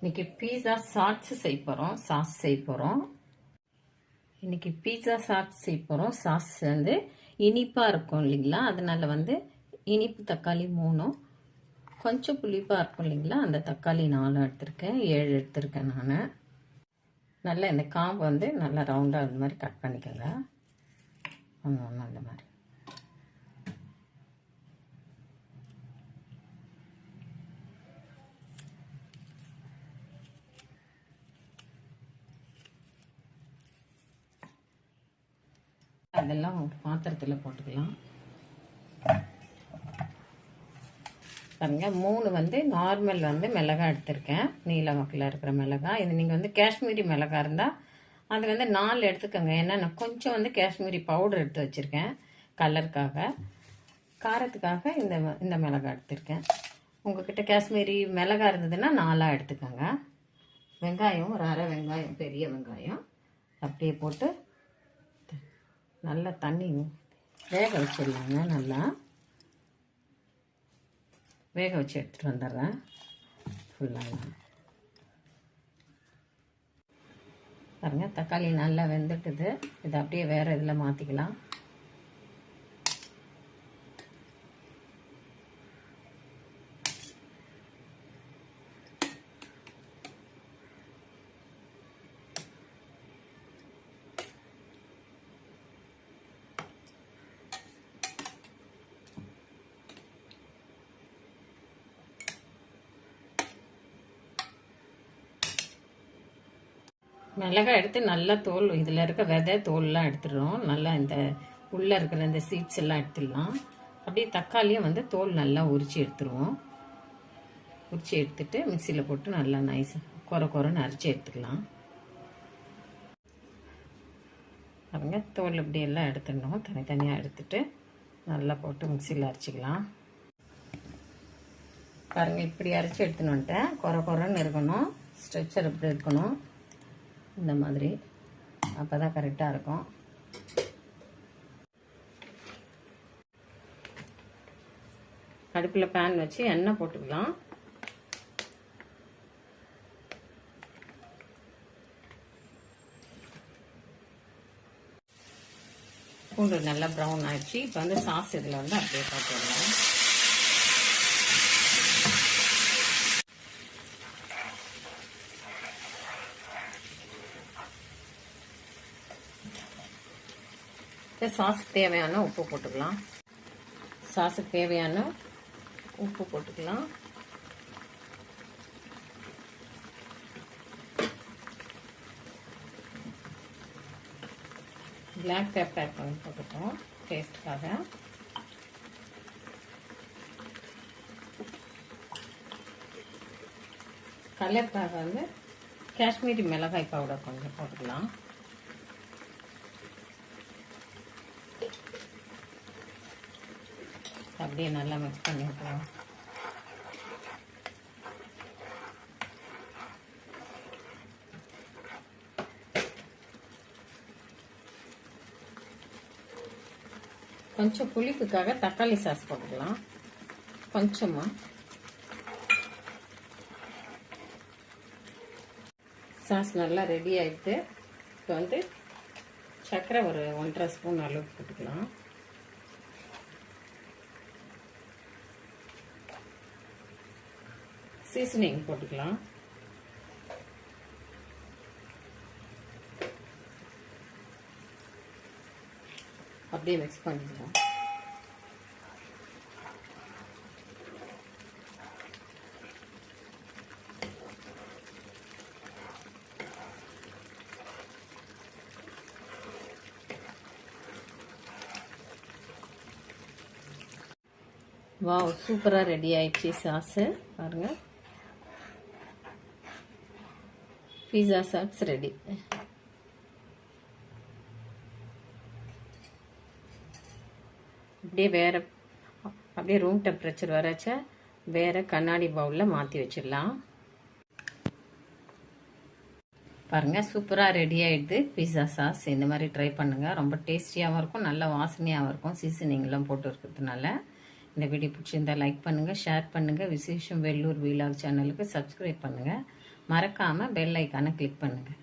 இன்னைக்கு பீஸா சாட்ஸ் செய்ய போகிறோம் சாஸ் செய்ய போகிறோம் இன்னைக்கு பீஸா சாட்ஸ் செய்ய போகிறோம் சாஸ் வந்து இனிப்பாக இருக்கும் இல்லைங்களா? அதனால வந்து இனிப்பு தக்காளி மூணும். கொஞ்சம் புளிப்பாக இருக்கும் இல்லைங்களா? அந்த தக்காளி நாலும் எடுத்திருக்கேன். ஏழு எடுத்திருக்கேன் நான். நல்லா இந்த காம்பு வந்து நல்லா ரவுண்டாக இந்த மாதிரி கட் பண்ணிக்கோங்க. ஒன்று ஒன்று அந்த மாதிரி. அதெல்லாம் ஒரு பாத்திரத்தில் போட்டுக்கலாம். பாருங்க மூணு வந்து நார்மல் வந்து மிளகாய் எடுத்திருக்கேன். நீல வாக்கில் இருக்கிற மிளகாய் இது நீங்கள் வந்து காஷ்மீரி மிளகாய் இருந்தால் அது வந்து நாலு எடுத்துக்கோங்க. ஏன்னா நான் கொஞ்சம் வந்து காஷ்மீரி பவுடர் எடுத்து வச்சுருக்கேன் கலருக்காக காரத்துக்காக இந்த இந்த மிளகாய் எடுத்திருக்கேன். உங்ககிட்ட காஷ்மீரி மிளகாய் இருந்ததுன்னா நாலாக எடுத்துக்கோங்க. வெங்காயம் ஒரு அரை வெங்காயம் பெரிய வெங்காயம். அப்படியே போட்டு நல்லா தண்ணி வேக வச்சிடலாங்க நல்லா. வேக வச்சு எடுத்துகிட்டு வந்துடுறேன். ஃபுல்லாக பாருங்கள் தக்காளி நல்லா வெந்துட்டுது. இதை அப்படியே வேறு இதில் மாற்றிக்கலாம் மிளகாய் எடுத்து நல்லா தோல் இதில் இருக்க விதை தோல்லாம் எடுத்துடுறோம். நல்லா இந்த உள்ளே இருக்கிற இந்த சீட்ஸ் எல்லாம் எடுத்துடலாம். அப்படியே தக்காளியும் வந்து தோல் நல்லா உரிச்சு எடுத்துருவோம். உரிச்சு எடுத்துட்டு மிக்சியில் போட்டு நல்லா நைஸாக குறை குறைன்னு அரைச்சி எடுத்துக்கலாம். பாருங்க தோல் இப்படி எல்லாம் எடுத்துடணும். தனித்தனியாக எடுத்துட்டு நல்லா போட்டு மிக்சியில் அரைச்சிக்கலாம். பாருங்கள் இப்படி அரைச்சி எடுத்துன்னு வந்துட்டேன். குறை குறைன்னு இருக்கணும். ஸ்ட்ரெச்சர் இப்படி இருக்கணும். இந்த மாதிரி. அப்போ தான் கரெக்டாக இருக்கும். அடுப்பில் பேன் வச்சு எண்ணெய் போட்டுக்கலாம். பூண்டு நல்லா ப்ரௌன் ஆயிடுச்சு. இப்போ வந்து சாஸ் இதில் வந்து அப்படியே போட்டுடலாம். சாஸுக்கு தேவையான உப்பு போட்டுக்கலாம். சாஸுக்கு தேவையான உப்பு போட்டுக்கலாம். பிளாக் பேப்பர் கொஞ்சம் போட்டுப்போம் டேஸ்ட்டுக்காக கலருக்காக வந்து காஷ்மீரி மிளகாய் பவுடர் கொஞ்சம் போட்டுக்கலாம். அப்படியே நல்லா மிக்ஸ் பண்ணி விட்டுருவோம் கொஞ்சம் புளிப்புக்காக தக்காளி சாஸ் போட்டுக்கலாம். கொஞ்சமாக சாஸ் நல்லா ரெடி ஆகிட்டு இப்போ வந்து சர்க்கரை ஒரு ஒன்றரை ஸ்பூன் அளவுக்கு போட்டுக்கலாம். சீசனிங் போட்டுக்கலாம். அப்படியே மிக்ஸ் பண்ணிக்கலாம். வாவ் சூப்பராக ரெடி ஆயிடுச்சு சாஸு பாருங்கள் பீஸா சாப்ஸ் ரெடி அப்படியே வேறு அப்படியே ரூம் டெம்பரேச்சர் வரச்ச வேறு கண்ணாடி பவுலில் மாற்றி வச்சிடலாம். பாருங்கள் சூப்பராக ரெடி ஆகிடுது பீஸா சாஸ் இந்த மாதிரி ட்ரை பண்ணுங்கள் ரொம்ப டேஸ்டியாகவும் இருக்கும் நல்ல வாசனையாகவும் இருக்கும். சீசனிங்லாம் போட்டு இருக்கிறதுனால. இந்த வீடியோ பிடிச்சிருந்தா லைக் பண்ணுங்கள் ஷேர் பண்ணுங்கள் விசேஷம் வெள்ளூர் வீலாக் சேனலுக்கு சப்ஸ்கிரைப் பண்ணுங்கள் மறக்காமல் பெல் ஐக்கானை கிளிக் பண்ணுங்கள்